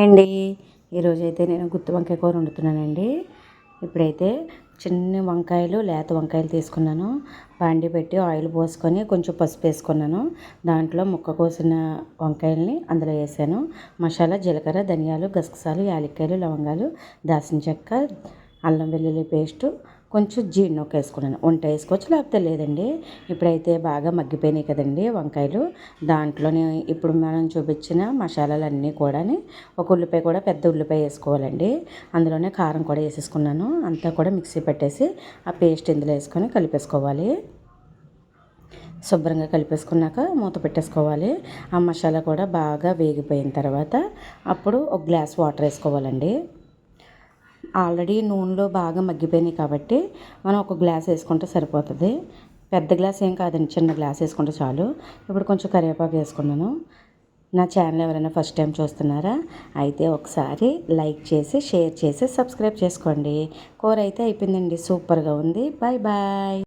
అండి. ఈరోజు అయితే నేను గుత్తి వంకాయ కూర వండుతున్నానండి. ఇప్పుడైతే చిన్న వంకాయలు లేత వంకాయలు తీసుకున్నాను. బాండి పెట్టి ఆయిల్ పోసుకొని కొంచెం పసుపు వేసుకున్నాను. దాంట్లో ముక్క కోసిన వంకాయల్ని అందులో వేసాను. మసాలా జీలకర్ర ధనియాలు గసగసాలు యాలక్కాయలు లవంగాలు దాసిన చెక్క అల్లం వెల్లుల్లి పేస్టు కొంచెం జీడినొక్క వేసుకున్నాను వంట వేసుకోవచ్చు లేకపోతే లేదండి? ఇప్పుడైతే బాగా మగ్గిపోయినాయి కదండి వంకాయలు. దాంట్లోనే ఇప్పుడు మనం చూపించిన మసాలాలన్నీ కూడా ఒక ఉల్లిపాయ కూడా పెద్ద ఉల్లిపాయ వేసుకోవాలండి. అందులోనే కారం కూడా వేసేసుకున్నాను. అంతా కూడా మిక్సీ పెట్టేసి ఆ పేస్ట్ ఇందులో వేసుకొని కలిపేసుకోవాలి. శుభ్రంగా కలిపేసుకున్నాక మూత పెట్టేసుకోవాలి. ఆ మసాలా కూడా బాగా వేగిపోయిన తర్వాత అప్పుడు ఒక గ్లాస్ వాటర్ వేసుకోవాలండి. ఆల్రెడీ నూనెలో బాగా మగ్గిపోయినాయి కాబట్టి మనం ఒక గ్లాస్ వేసుకుంటే సరిపోతుంది. పెద్ద గ్లాస్ ఏం కాదండి చిన్న గ్లాస్ వేసుకుంటే చాలు. ఇప్పుడు కొంచెం కరివేపాకు వేసుకున్నాను. నా ఛానల్ ఎవరైనా ఫస్ట్ టైం చూస్తున్నారా అయితే ఒకసారి లైక్ చేసి షేర్ చేసి సబ్స్క్రైబ్ చేసుకోండి. కూర అయితే అయిపోయిందండి సూపర్గా ఉంది. Bye bye